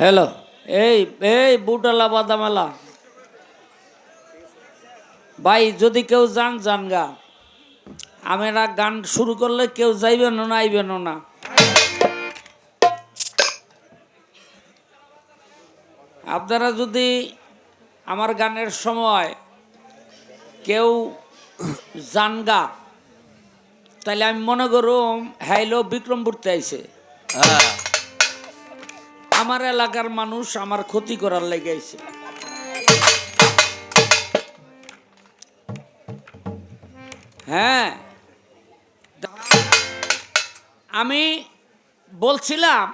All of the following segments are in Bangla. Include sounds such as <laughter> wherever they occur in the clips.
হ্যালো এই এই বুটালা বাদামালা। ভাই, যদি কেউ যান যান গা আমরা গান শুরু করলে কেউ যাইবেন না আইবেন না। আপনারা যদি আমার গানের সময় কেউ জানগা তাহলে আমি মনে করুম হ্যাইলো বিক্রমপুরতে আইছে। হ্যাঁ। আমার এলাকার মানুষ আমার ক্ষতি করার লেগে আইছে। হ্যাঁ। আমি বলছিলাম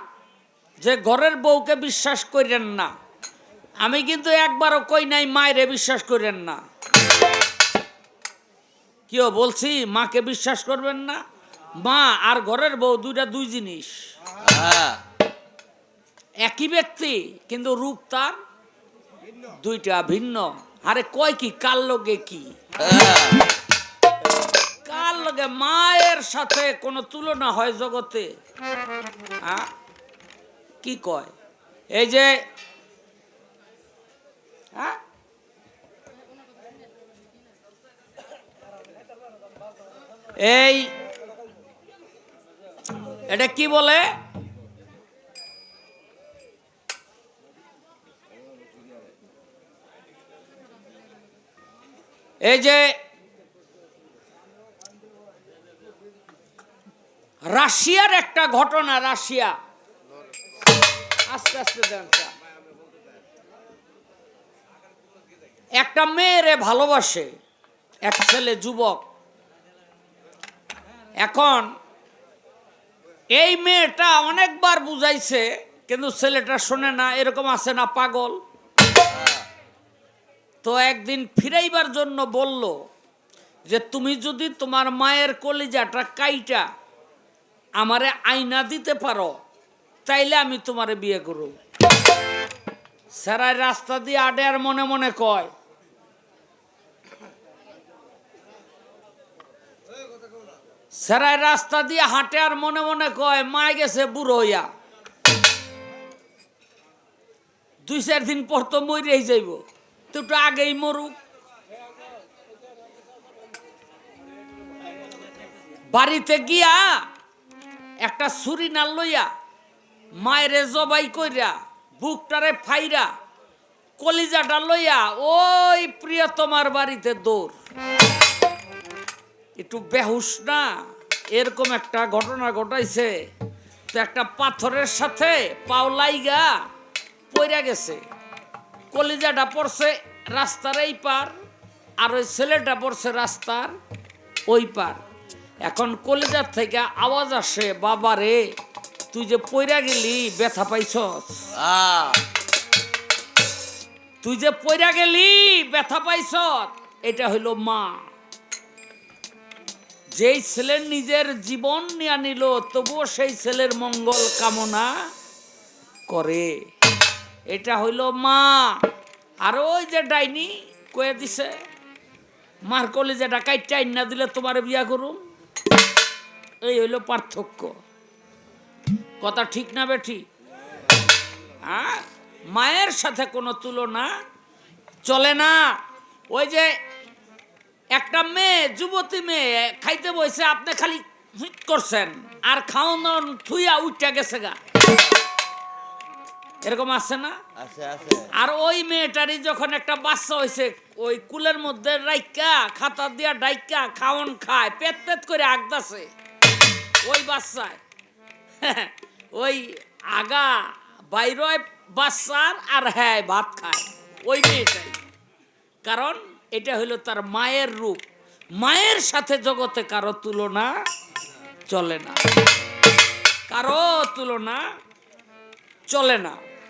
যে ঘরের বউকে বিশ্বাস করেন না। আমি কিন্তু একবারও কই নাই, মায়েরে বিশ্বাস করেন না। কিও বলছি, মাকে বিশ্বাস করবেন না? মা আর ঘরের বউ দুইটা দুই জিনিস। হ্যাঁ। একই ব্যক্তি, কিন্তু রূপ তার দুইটা ভিন্ন। আরে কয় কি, কার লোকে কি? কার লগে মায়ের সাথে কোনো তুলনা হয় জগতে? কি কয়? এই যে হ্যাঁ? এই, এটা কি বলে? এই যে রাশিয়ার একটা ঘটনা, রাশিয়া। আস্তে আস্তে একটা মেয়েরে ভালোবাসে, এক ছেলে যুবক। এখন এই মেয়েটা অনেকবার বুঝাইছে, কিন্তু ছেলেটা শোনে না, এরকম আছে না পাগল। তো একদিন ফিরাইবার জন্য বলল যে, তুমি যদি তোমার মায়ের কলিজাটা কাইটা আমারে আয়না দিতে পারো, তাইলে আমি তোমারে বিয়ে করব। সেরাই রাস্তা দিয়ে আডে আর মনে মনে কয় সেরাই রাস্তা দিয়ে হাঁটে আর মনে মনে কয়, মায় গেছে বুড়ো হইয়া। দুই চার দিন পর তো মরেই যাইব। একটু আগেই মরুক। বাড়িতে গিয়া একটা ছুরি না লইয়া মায়েরে জবাই কইরা, বুকটারে ফাইরা, কলিজাটা লইয়া ওই প্রিয়তমার বাড়িতে দৌড়। একটু বেহুস না? এরকম একটা ঘটনা ঘটাইছে। তো একটা পাথরের সাথে পাওলাইগা পইরা গেছে। কলিজাটা পড়ছে রাস্তার এই পার আর ওই ছেলেটা পড়ছে রাস্তার ওই পার। এখন কলিজার থেকে আওয়াজ আসে বাবা রে তুই যে পইরা গেলি ব্যথা পাইছস? তুই যে পইরা গেলি ব্যথা পাইছ এটা হইল মা। যেই ছেলের নিজের জীবন নিয়ে নিল তবুও সেই ছেলের মঙ্গল কামনা করে। এটা হইল মা। আর ওই যে ডাইনি কয়ে দিছে, মার কলে যে ডাকাই টাইন না দিলে তোমার বিয়া করুন এই হইল পার্থক্য। কথা ঠিক না বেঠি? মায়ের সাথে কোনো তুলনা চলে না। ওই যে একটা মেয়ে, যুবতী মেয়ে, খাইতে বসে আপনি খালি করছেন, আর খাওয়ান থুইয়া উঠটা গেছে গা। এরকম আছে না? আর ওই মেয়েটারই যখন একটা বাচ্চা হয়েছে ওই কুলের মধ্যে রাইকা খাতা দিয়া ডাইকা খাওন খায় পেট পেট করে আগদাছে ওই বাচ্চায় <laughs> ওই আগা বাইরয় বাচ্চার আর হ্যাঁ ভাত খায়। ওই মেয়েটাই। কারণ এটা হলো তার মায়ের রূপ। মায়ের সাথে জগতে কারও তুলনা চলে না। কারও তুলনা চলে না।